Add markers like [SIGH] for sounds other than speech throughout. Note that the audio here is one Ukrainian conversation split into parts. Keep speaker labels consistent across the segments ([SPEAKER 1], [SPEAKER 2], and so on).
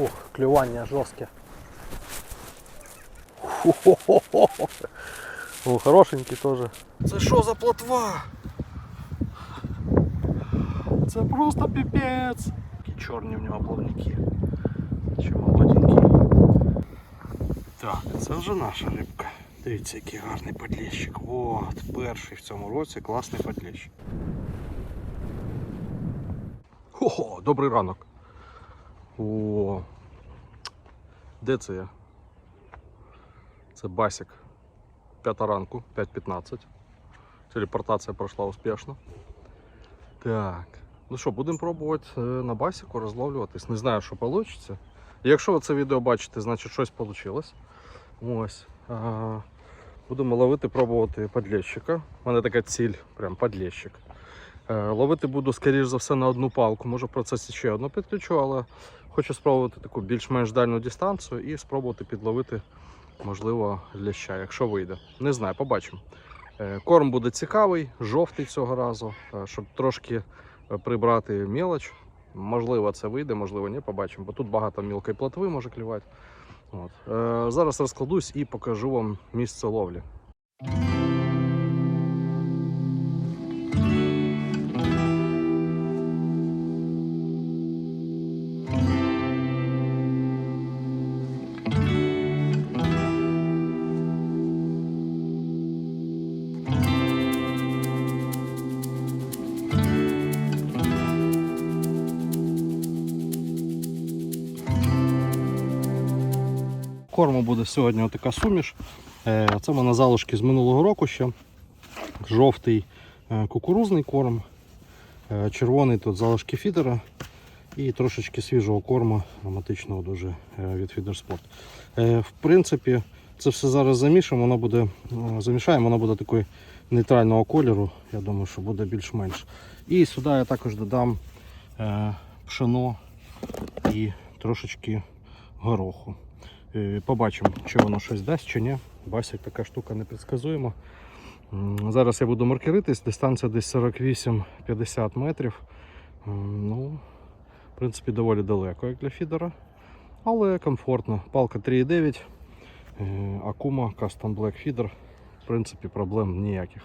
[SPEAKER 1] Ух, клювання жорстке. [LAUGHS] Хо-хо-хо-хо. О, хорошенький теж. Це що за плотва? Це просто піпець. Такі чорні в нього плавники. Чи молоденькі. Так, це вже наша рибка. Дивіться, який гарний подлещик. От, перший в цьому році класний подлещик. Хо-хо, добрий ранок. О, де це я? Це Басік. П'ята ранку, 5.15. Телепортація пройшла успішно. Так. Ну що, будемо пробувати е, на басіку розловлюватись. Не знаю, що вийде. Якщо ви це відео бачите, значить щось вийшло. Ось. Будемо ловити, пробувати подлещика. У мене така ціль, прям подлещик. Е, Ловити буду, скоріш за все, на одну палку. Може в процесі ще одну підключу, але хочу спробувати таку більш-менш дальню дистанцію і спробувати підловити, можливо, ляща, якщо вийде. Не знаю, побачимо. Е, Корм буде цікавий, жовтий цього разу, е, щоб трошки прибрати мелоч. Можливо, це вийде, можливо, ні, побачимо, бо тут багато мілкої плотви може клювати. От. Зараз розкладусь і покажу вам місце ловлі. Корму буде сьогодні така суміш. Е, Це в мене залишки з минулого року ще. Жовтий е, кукурузний корм, е, червоний тут залишки фідера і трошечки свіжого корму, ароматичного дуже від Фідерспорт. В принципі, це все зараз замішаємо, воно буде, замішаємо, воно буде такої нейтрального кольору. Я думаю, що буде більш-менш. І сюди я також додам пшено і трошечки гороху. Е, Побачимо, чи воно щось дасть, чи ні. Басик така штука непредсказуема. М, Зараз я буду маркеритись, дистанція десь 48-50 метрів. Ну, в принципі, доволі далеко, як для фідера, але комфортно. Палка 3,9, е, Акума Custom Black Feeder. В принципі, проблем ніяких.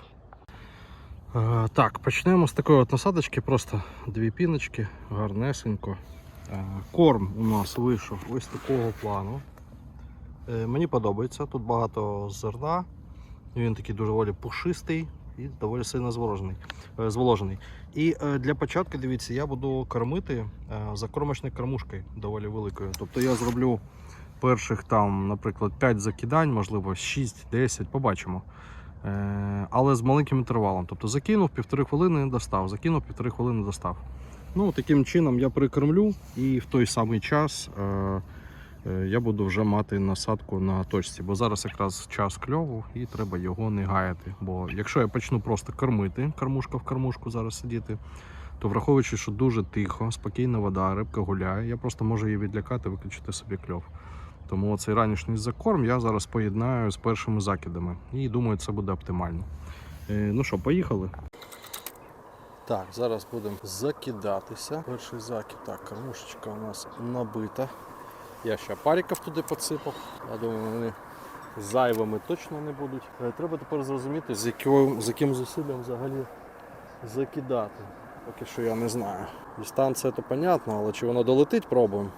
[SPEAKER 1] Е, Так, почнемо з такої от насадочки, просто дві піночки, гарнесенько. Корм у нас вийшов ось такого плану. Е, Мені подобається, тут багато зерна. Він такий доволі пушистий і доволі сильно зволожений. е. І е, для початку, дивіться, я буду кормити закормочною кормушкою доволі великою. Тобто я зроблю перших там, наприклад, 5 закидань, можливо, 6-10, побачимо. Але з маленьким інтервалом. Тобто закинув півтори хвилини достав, закинув півтори хвилини достав. Ну, таким чином я прикормлю і в той самий час я буду вже мати насадку на точці, бо зараз якраз час кльову і треба його не гаяти. Бо якщо я почну просто кормити, кормушка в кормушку зараз сидіти, то враховуючи, що дуже тихо, спокійна вода, рибка гуляє, я просто можу її відлякати, виключити собі кльов. Тому цей ранішній закорм я зараз поєднаю з першими закидами. І думаю, це буде оптимально. Е, Ну що, поїхали? Так, зараз будемо закидатися. Перший закид. Так, кормушечка у нас набита. Я ще париків туди посипав. Я думаю, вони зайвими точно не будуть. Е, Треба тепер зрозуміти, з яким, з яким зусиллям взагалі закидати. Поки що я не знаю. Дистанція то понятно, але чи воно долетить, пробуємо.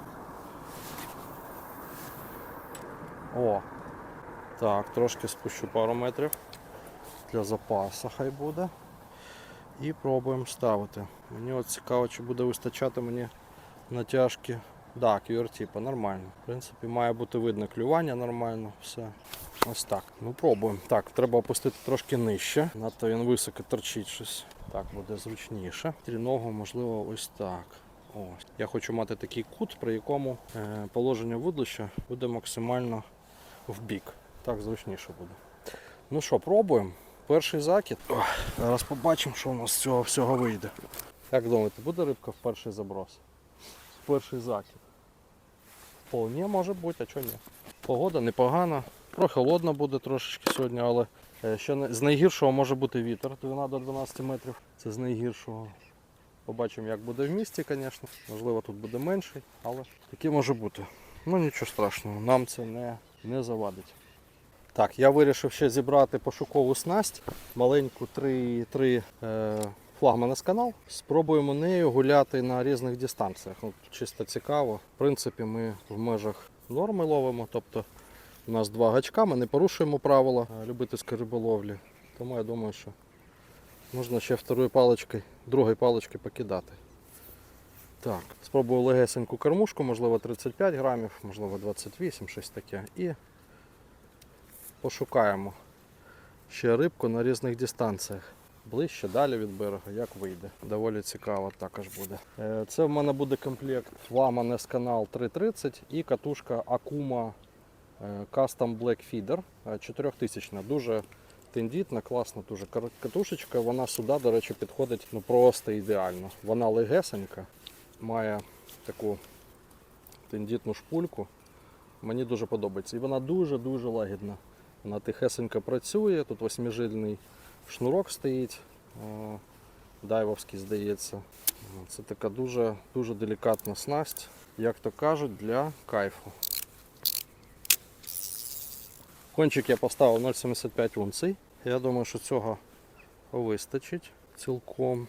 [SPEAKER 1] О! Так, трошки спущу пару метрів. Для запасу хай буде. І пробуємо ставити. Мені от цікаво, чи буде вистачати мені натяжки. Так, QR типу, нормально. В принципі, має бути видно клювання нормально, все. Ось так. Ну пробуємо. Так, треба опустити трошки нижче. Надто він високо торчить щось. Так буде зручніше. Тріногу, можливо, ось так. Ось. Я хочу мати такий кут, при якому е, положення вудлища буде максимально в бік. Так зручніше буде. Ну що, пробуємо. Перший закид. Ох, зараз побачимо, що у нас з цього всього вийде. Як думаєте, буде рибка в перший заброс? В перший закид. Вполне може бути, а чого ні. Погода непогана. Прохолодно буде трошечки сьогодні, але е, ще не, з найгіршого може бути вітер 12 до 12 метрів. Це з найгіршого. Побачимо, як буде в місті, звісно. Можливо, тут буде менший, але таке може бути. Ну нічого страшного, нам це не, не завадить. Так, я вирішив ще зібрати пошукову снасть, маленьку 3,3 е, флагмана з канал. Спробуємо нею гуляти на різних дистанціях. Ну, чисто цікаво. В принципі, ми в межах норми ловимо. Тобто у нас два гачка, ми не порушуємо правила любительської риболовлі. Тому я думаю, що можна ще второю паличкою, другою паличкою покидати. Так, спробую легесеньку кормушку, можливо 35 грамів, можливо 28, щось таке. І пошукаємо ще рибку на різних дистанціях. Ближче, далі від берега, як вийде. Доволі цікаво також буде. Е, Це в мене буде комплект Flaman S Canal 330 і катушка Akuma е, Custom Black Feeder е, 4000. Дуже тендітна, класна дуже катушечка. Вона сюди, до речі, підходить ну, просто ідеально. Вона легесенька, має таку тендітну шпульку. Мені дуже подобається. І вона дуже-дуже лагідна. Вона тихесенько працює, тут восьмижильний шнурок стоїть, е, дайвовський, здається. Це така дуже, дуже делікатна снасть, як то кажуть, для кайфу. Кончик я поставив 0,75 унцій. Я думаю, що цього вистачить цілком.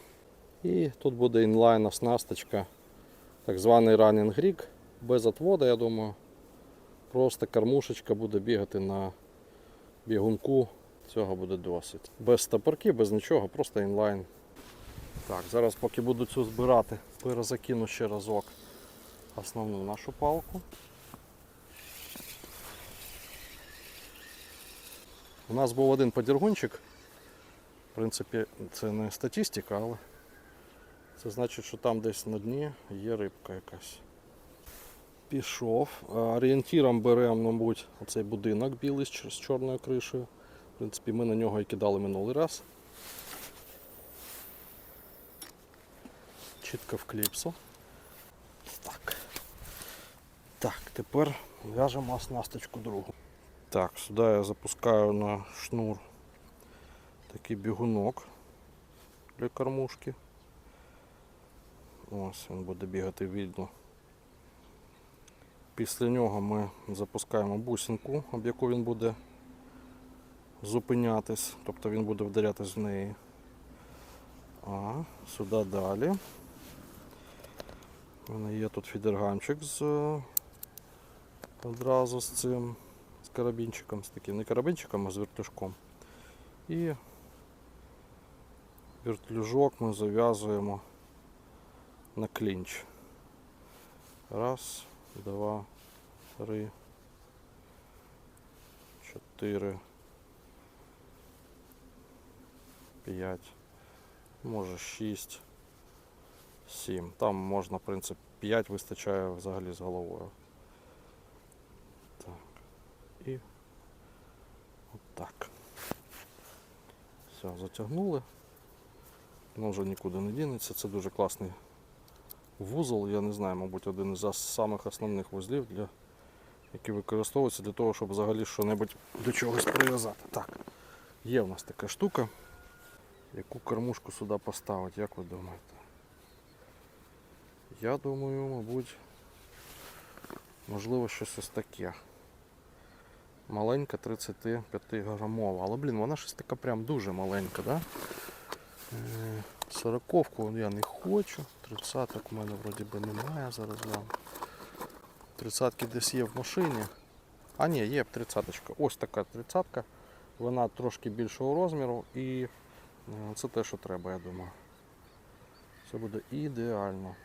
[SPEAKER 1] І тут буде інлайн оснасточка, так званий Running Rig, без отводу, я думаю. Просто кормушечка буде бігати на бігунку. Цього буде досить. Без стопорки, без нічого, просто інлайн. Так, зараз поки буду цю збирати, перезакину ще разок основну нашу палку. У нас був один подіргунчик. В принципі, це не статистика, але це значить, що там десь на дні є рибка якась. Пішов. Орієнтіром беремо, мабуть, оцей будинок білий з чорною кришею. В принципі, ми на нього і кидали минулий раз. Чітко в кліпсу. Так. Так, тепер в'яжемо оснасточку другу. Так, сюди я запускаю на шнур такий бігунок для кормушки. Ось він буде бігати вільно. Після нього ми запускаємо бусинку, об яку він буде зупинятись, тобто він буде вдарятись в неї. А, сюди далі. У мене є тут фідергамчик з одразу з цим, з карабінчиком, з таким, не карабінчиком, а з вертушком. І вертлюжок ми зав'язуємо на клінч. Раз, два, три, чотири, п'ять, може шість, сім. Там можна, в принципі, п'ять вистачає взагалі з головою. Так. І отак. Все, затягнули. Воно вже нікуди не дінеться. Це дуже класний вузол, я не знаю, мабуть, один із самих основних вузлів, для, які використовуються для того, щоб взагалі що-небудь до чогось прив'язати. Так, є в нас така штука. Яку кормушку сюди поставити, як ви думаєте? Я думаю, мабуть, можливо, щось ось таке. Маленька 35 грамова. Але, блін, вона щось така прям дуже маленька, да? Е, Сороковку я не хочу. Тридцяток у мене вроді би немає, зараз глянь. Тридцятки десь є в машині. А ні, є тридцяточка. Ось така тридцятка. Вона трошки більшого розміру і це те, що треба, я думаю. Це буде ідеально.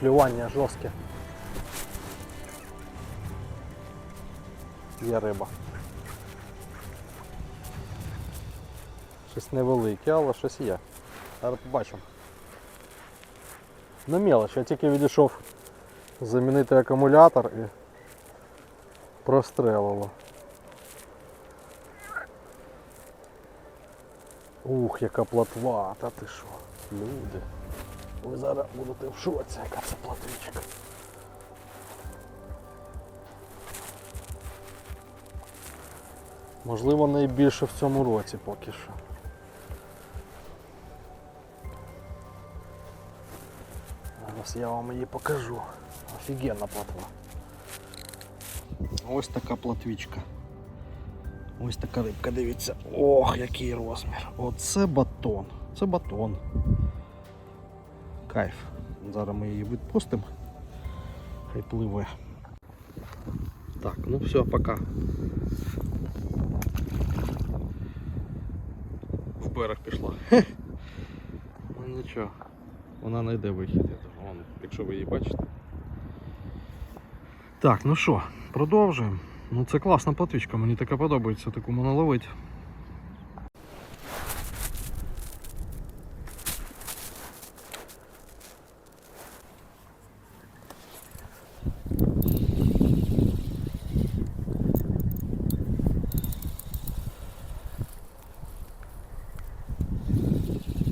[SPEAKER 1] Клювання жорстке. Є риба. Щось невелике, але щось є. Зараз побачимо. На мелоч, я тільки відійшов замінити акумулятор і прострелило. Ух, яка платва, та ти що, люди. Ви зараз будете в шоці, яка це платвичка. Можливо, найбільше в цьому році поки що. Зараз я вам її покажу. Офігенна платва. Ось така платвічка. Ось така рибка, дивіться. Ох, який розмір. Оце батон. Це батон. Кайф. Зараз ми її відпустимо. Хай пливе. Так, ну все, пока. В берег пішла. [LAUGHS] Ну нічого. Вона знайде вихід. Вон, якщо ви її бачите. Так, ну що, продовжуємо. Ну це класна платвічка, мені така подобається, таку можна ловити.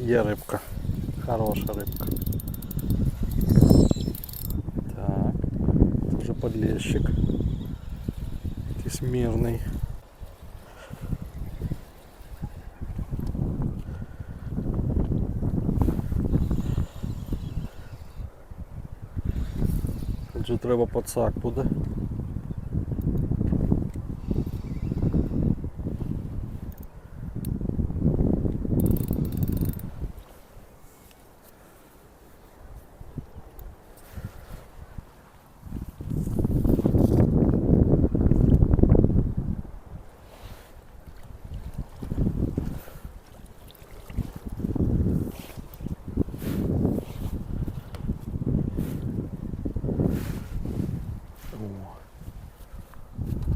[SPEAKER 1] Є рибка. Хороша рибка. Так. Це вже подлещик. Якийсь. Тут же треба пацак буде.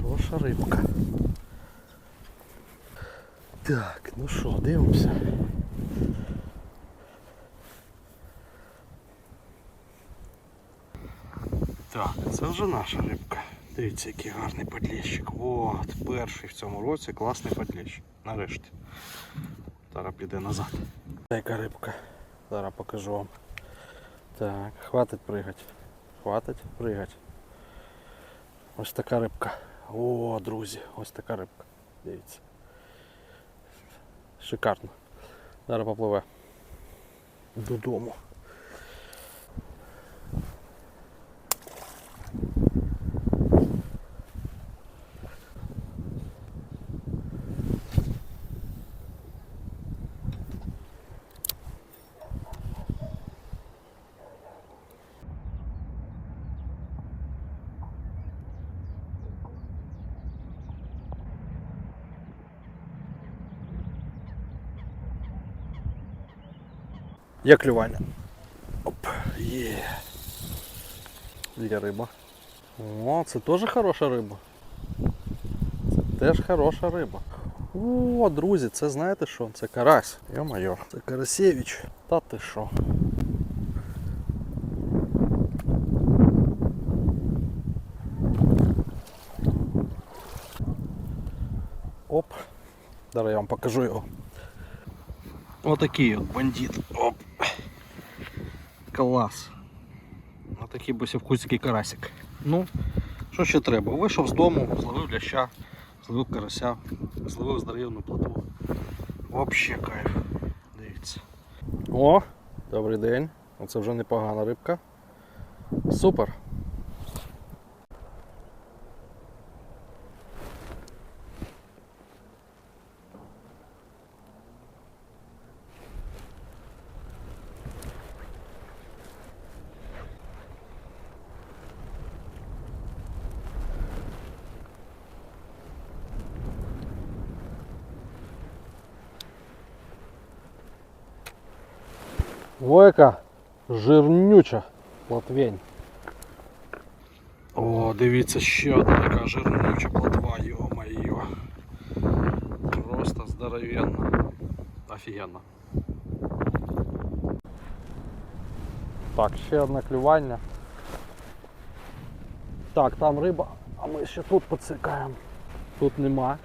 [SPEAKER 1] О, хороша рибка. Так, ну що, дивимося. Так, це вже наша рибка. Дивіться, який гарний подлещик. От, перший в цьому році класний подлещик. Нарешті. Зараз піде назад. Яка рибка. Зараз покажу вам. Так, хватить пригати. Хватить пригати. Ось така рибка. О, друзі, ось така рибка. Дивіться. Шикарно. Зараз попливе. Додому. Є клювання. Оп, є. Є риба. О, це теж хороша риба. Це теж хороша риба. О, друзі, це знаєте що? Це карась. Йо-майо. Це Карасєвич. Та ти що? Оп. Зараз я вам покажу його. Отакий от бандит. Оп. Клас. Ось такий босівкуцький карасик. Ну, що ще треба? Вийшов з дому, зловив ляща, зловив карася, зловив здоров'яну плотву. Вообще кайф. Дивіться. О, добрий день. Оце вже непогана рибка. Супер. Ой, яка жирнюча Платвень. О, дивіться, ще одна яка жирнюча платва, йо-моє. Просто здоровенна. Офігенно. Так, ще одне клювання. Так, там риба, а ми ще тут поцикаємо. Тут нема.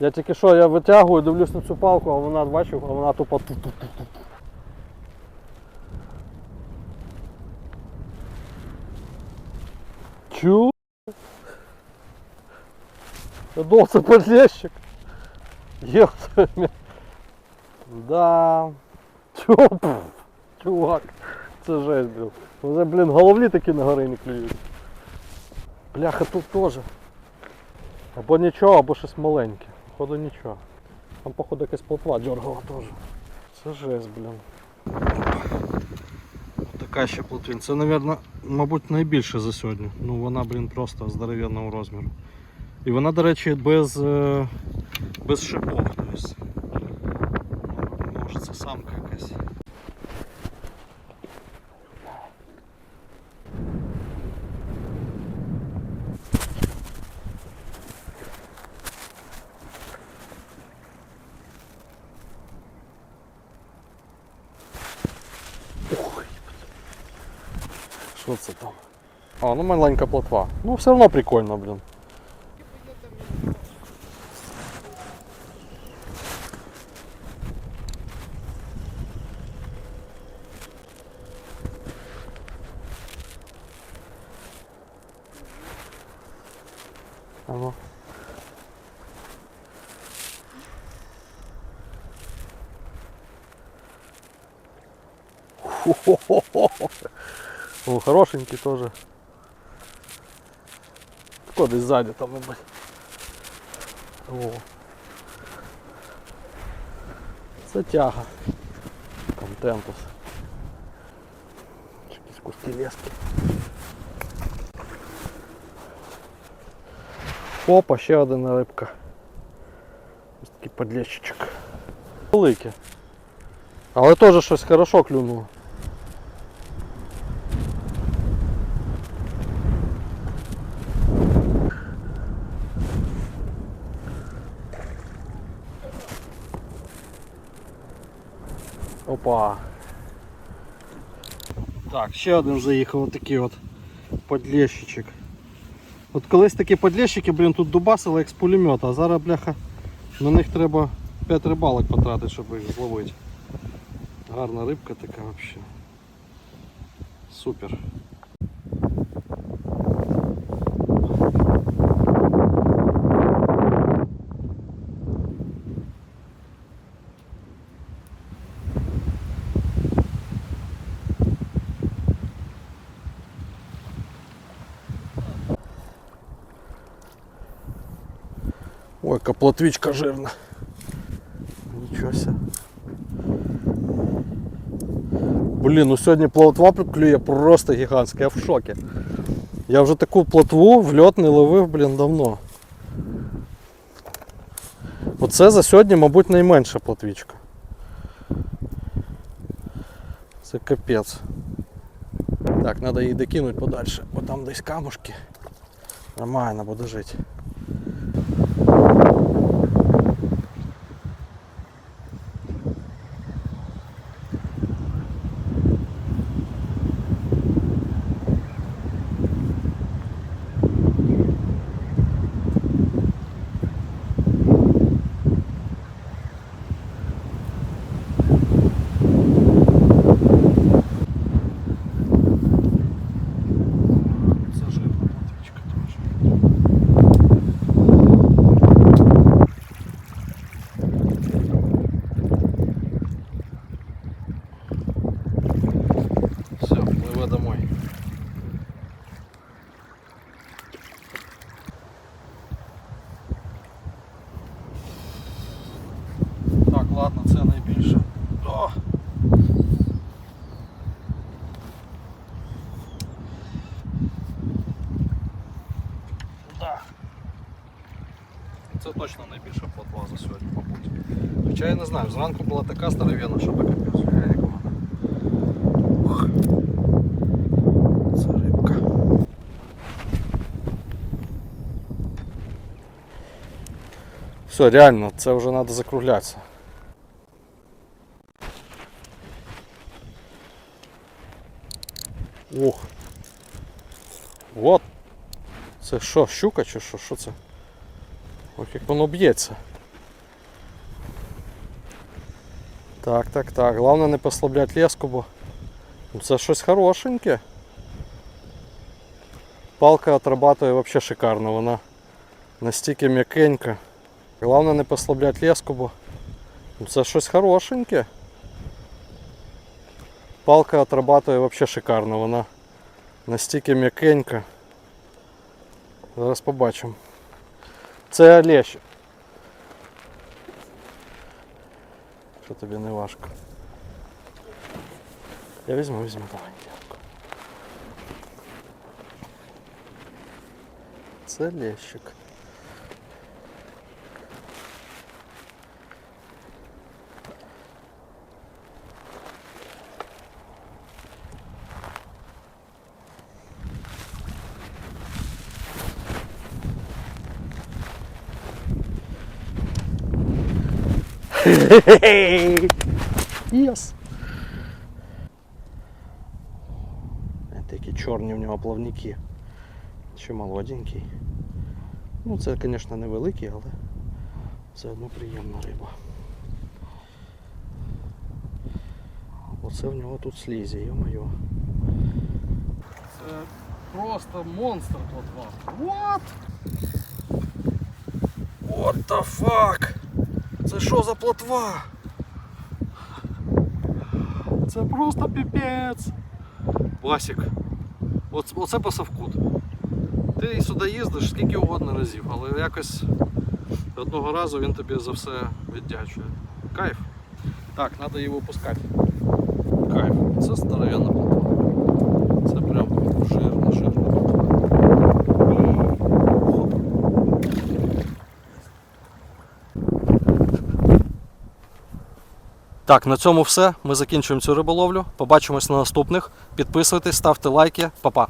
[SPEAKER 1] Я тільки що я витягую, дивлюсь на цю палку, а вона бачив, а вона тупо тут. тут, тут, тут. Чу? Я подлещик. Ёпта. Да. Чо? Чувак. Це жесть, блін. Вже, блін, головлі такі на гори не клюють. Бляха, тут теж. Або нічого, або щось маленьке. Походу нічого. Там, походу, якась плотва дергала теж. Це жесть, блін. Така плотвін. Це, мабуть, мабуть, найбільше за сьогодні. Ну вона, блін, просто здоровенного розміру. І вона, до речі, без, е, без шипов. Тобто. Може це самка якась. Ну маленька плотва. Ну все одно прикольно, блін. А ну. Хо-хо-хо-хо. Хорошенький тоже. Куда сзади там, мабуть. Це тяга. Контентус. Якісь куски лески. Опа, ще одна рибка. Ось такий подлещичок. Велике. Але теж щось хорошо клюнуло. Опа. Так, ще один заїхав отакий от подлещичок. От колись такі подлещики, блін, тут дубасили як з пулемета, а зараз, бляха, на них треба 5 рибалок потратити, щоб їх зловити. Гарна рибка така взагалі. Супер. Ой, яка плотвичка жирна. Себе. Блін, ну сьогодні плотва клює просто гігантська, я в шокі. Я вже таку плотву в льот не ловив, блін, давно. Оце за сьогодні, мабуть, найменша плотвічка. Це капець. Так, треба її докинути подальше, бо там десь камушки. Нормально буде жити. точно найбільше платва за сьогодні, мабуть. Хоча я не знаю, зранку була така старовина, що така пізня. Це. Все, реально, це вже треба закруглятися. Ох. От. Це що, щука чи що? Що це? Ох, як воно б'ється. Так, так, так. Головне не послаблять леску, бо ну, це щось хорошеньке. Палка отрабатує вообще шикарно, вона настільки м'якенька. Головне не послаблять леску, бо ну, це щось хорошеньке. Палка отрабатує вообще шикарно, вона настільки м'якенька. Зараз побачимо. Це лещ. Що тобі не важко? Я візьму, візьму, давай. дякую. Це лещик. Єс. Такі чорні в нього плавники. Ще молоденький. Ну це, звісно, невеликий, але все одно приємна риба. Оце в нього тут слізі, йо-моє. Це просто монстр плотва. What? What the fuck? Це що за плотва? Це просто піпець. Васік. Оце, пасавкут. Ти сюди їздиш скільки угодно разів, але якось одного разу він тобі за все віддячує. Кайф. Так, треба її випускати. Кайф. Це здоровенна плотва. Це прям жирна, жирна плотва. Хоп. Так, на цьому все. Ми закінчуємо цю риболовлю. Побачимось на наступних. Підписуйтесь, ставте лайки. Па-па.